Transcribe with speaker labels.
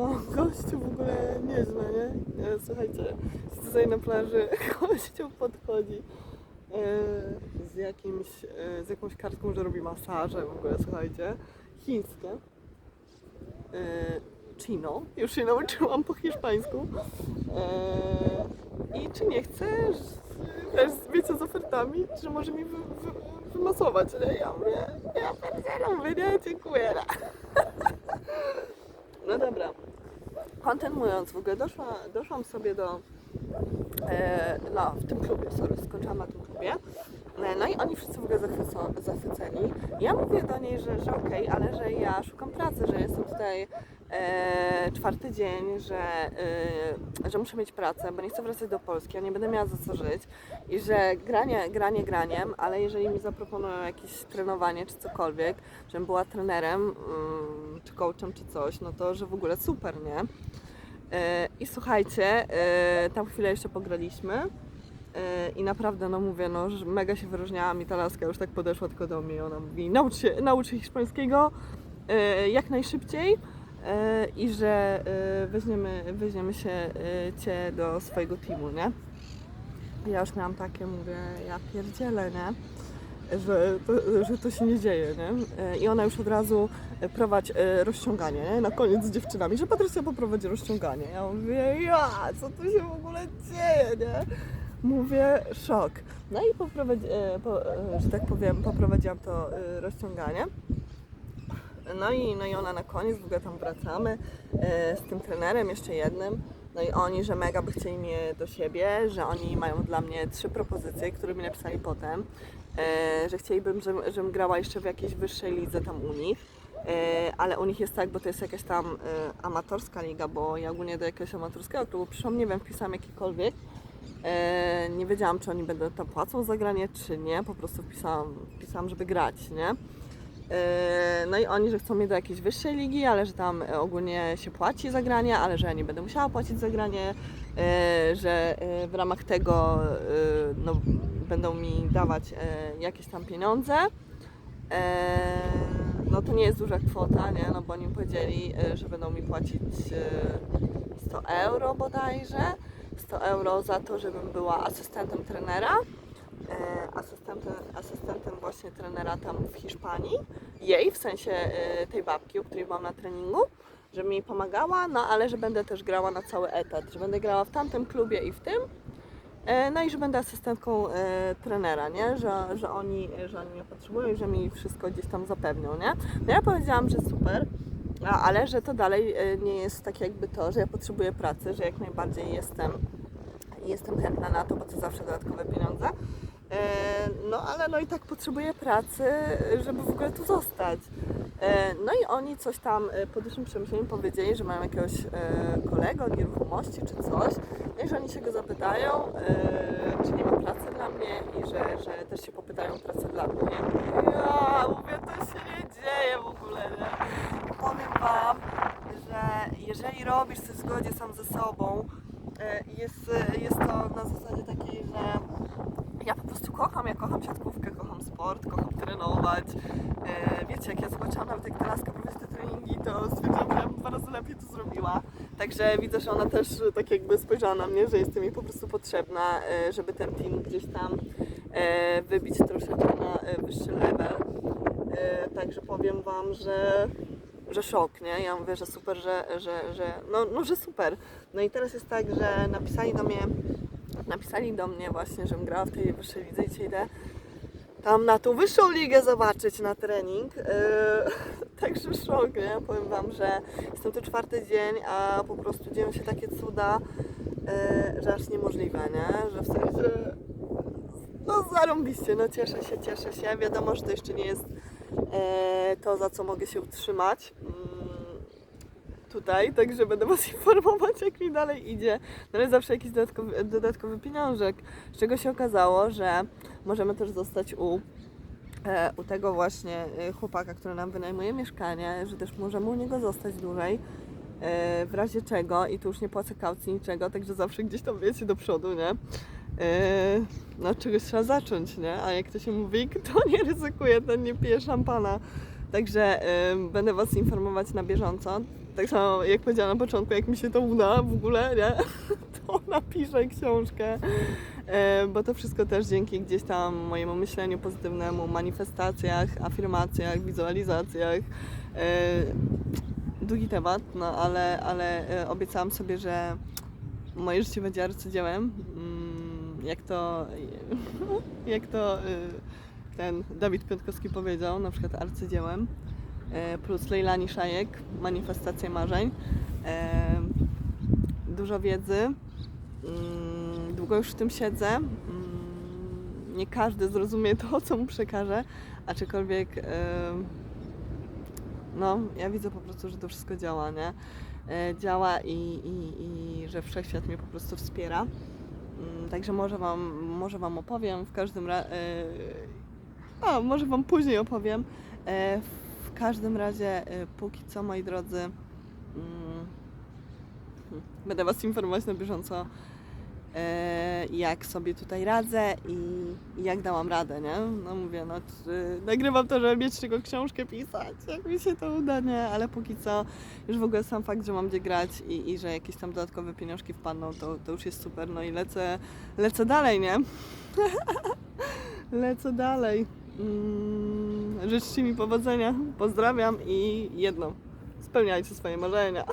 Speaker 1: No, gościu w ogóle nieźle, nie? E, Słuchajcie, tutaj na plaży, gościu podchodzi e, z jakimś, e, z jakąś kartką, że robi masaże w ogóle, słuchajcie, chińskie. Chino, już się nauczyłam po hiszpańsku. I czy nie chcesz, też wiecie, z ofertami, że może mi wy, wy, wymasować, nie? Ja mówię, ja pierdzielę, mówię, nie, dziękuję. No dobra. Kontynuując, w ogóle doszła, doszłam sobie do. E, no, w tym klubie, sorry, skończyłam na tym klubie. E, No i oni wszyscy w ogóle zachwyceni. Ja mówię do niej, że, że okej, ale że ja szukam pracy, że jestem tutaj czwarty dzień, że, e, że muszę mieć pracę, bo nie chcę wracać do Polski, ja nie będę miała za co żyć i że granie, granie graniem, ale jeżeli mi zaproponują jakieś trenowanie czy cokolwiek, żebym była trenerem mm, czy coachem czy coś, no to że w ogóle super, nie? E, I słuchajcie, e, tam chwilę jeszcze pograliśmy e, i naprawdę, no mówię, no, że mega się wyróżniałam i ta laska już tak podeszła tylko do mnie i ona mówi, naucz się, naucz się hiszpańskiego e, jak najszybciej e, i że e, weźmiemy, weźmiemy się e, Cię do swojego teamu, nie? Ja już miałam takie, mówię, ja pierdzielę, nie? Że to, że to się nie dzieje, nie? E, I ona już od razu prowadź e, rozciąganie, nie? Na koniec z dziewczynami, że Patrycja poprowadzi rozciąganie. Ja mówię, ja, co tu się w ogóle dzieje, nie? Mówię, szok. No i poprowadzi, po, że tak powiem, poprowadziłam to rozciąganie. No i, no i ona na koniec, w ogóle tam wracamy e, z tym trenerem, jeszcze jednym. No i oni, że mega by chcieli mnie do siebie, że oni mają dla mnie trzy propozycje, które mi napisali potem, e, że chcielibym, żebym, żebym grała jeszcze w jakiejś wyższej lidze tam u nich. E, ale u nich jest tak, bo to jest jakaś tam e, amatorska liga, bo ja ogólnie do jakiegoś amatorskiego klubu przyszłam, nie wiem, wpisałam jakikolwiek. E, nie wiedziałam, czy oni będą tam płacą za granie, czy nie. Po prostu wpisałam, wpisałam żeby grać, nie? E, No i oni, że chcą mnie do jakiejś wyższej ligi, ale że tam ogólnie się płaci za granie, ale że ja nie będę musiała płacić za granie, e, że e, w ramach tego no, będą mi dawać jakieś tam pieniądze. No to nie jest duża kwota, nie? No bo oni powiedzieli, że będą mi płacić e, 100 euro bodajże. 100 euro za to, żebym była asystentem trenera. Asystentem właśnie trenera tam w Hiszpanii. Jej, w sensie e, tej babki, u której byłam na treningu, że mi pomagała, no ale że będę też grała na cały etat, że będę grała w tamtym klubie i w tym. E, No i że będę asystentką e, trenera, nie? Że, że, oni, że oni mnie potrzebują i że mi wszystko gdzieś tam zapewnią, nie? No ja powiedziałam, że super, ale że to dalej e, nie jest tak jakby to, że ja potrzebuję pracy, że jak najbardziej jestem, jestem chętna na to, bo to zawsze dodatkowe pieniądze. E, No ale no i tak potrzebuję pracy, żeby w ogóle tu zostać. E, No i oni coś tam e, po dłuższym przemyśleniu powiedzieli, że mają jakiegoś kolegę nieruchomości czy coś. No i że oni się go zapytają, czy nie ma pracy dla mnie i że, że też się popytają o pracę dla mnie. Ja mówię, to się nie dzieje w ogóle, nie? Powiem Wam, że jeżeli robisz coś w zgodzie sam ze sobą, jest, jest to na zasadzie takiej, że ja po prostu kocham, ja kocham siatkówkę, kocham sport, kocham trenować. E, wiecie, jak ja zobaczyłam nawet jak ta laska prowadzi te treningi, to stwierdziłam, że ja bym dwa razy lepiej to zrobiła. Także widzę, że ona też tak jakby spojrzała na mnie, że jestem jej po prostu potrzebna, e, żeby ten team gdzieś tam e, wybić troszeczkę na e, wyższy level. E, także powiem Wam, że że szok, nie? Ja mówię, że super, że, że, że no, no, że super. No i teraz jest tak, że napisali do mnie, napisali do mnie właśnie, żebym grała w tej wyższej lidze i dzisiaj idę tam na tą wyższą ligę zobaczyć na trening. Yy, także szok, nie? Powiem Wam, że jestem tu czwarty dzień, a po prostu dzieją się takie cuda, yy, że aż niemożliwe, nie? Że w sensie, no zarąbiście, no cieszę się, cieszę się. Wiadomo, że to jeszcze nie jest e, to, za co mogę się utrzymać tutaj, także będę Was informować, jak mi dalej idzie. No ale zawsze jakiś dodatkowy, dodatkowy pieniążek, z czego się okazało, że możemy też zostać u, e, u tego właśnie e, chłopaka, który nam wynajmuje mieszkanie, że też możemy u niego zostać dłużej. e, W razie czego, i tu już nie płacę kaucji niczego, także zawsze gdzieś tam wiecie do przodu, nie? No od czegoś trzeba zacząć, nie? A jak to się mówi, kto nie ryzykuje, ten nie pije szampana. Także będę Was informować na bieżąco. Tak samo jak powiedziałam na początku, jak mi się to uda w ogóle, nie? To napiszę książkę. E, bo to wszystko też dzięki gdzieś tam mojemu myśleniu pozytywnemu, manifestacjach, afirmacjach, wizualizacjach. E, długi temat, no ale, ale e, obiecałam sobie, że moje życie będzie arcydziełem. Mm, Jak to, jak to e, ten Dawid Piątkowski powiedział, na przykład arcydziełem. E, Plus Lejlani Szajek, manifestacja marzeń. E, Dużo wiedzy. Mm, Długo już w tym siedzę. Mm, Nie każdy zrozumie to, co mu przekażę, aczkolwiek e, no, ja widzę po prostu, że to wszystko działa, nie? Działa i, i, i że wszechświat mnie po prostu wspiera. Mm, Także może wam, może wam opowiem w każdym razie. A, może wam później opowiem. Każdym razie, e, póki co, moi drodzy, mm, hmm, będę was informować na bieżąco, e, jak sobie tutaj radzę i jak dałam radę, nie? No mówię, no nagrywam to, żeby mieć czego książkę pisać, jak mi się to uda, nie? Ale póki co, już w ogóle sam fakt, że mam gdzie grać i, i że jakieś tam dodatkowe pieniążki wpadną, to, to już jest super, no i lecę, lecę dalej, nie? lecę dalej. Mm, życzcie mi powodzenia, pozdrawiam i jedno, spełniajcie swoje marzenia.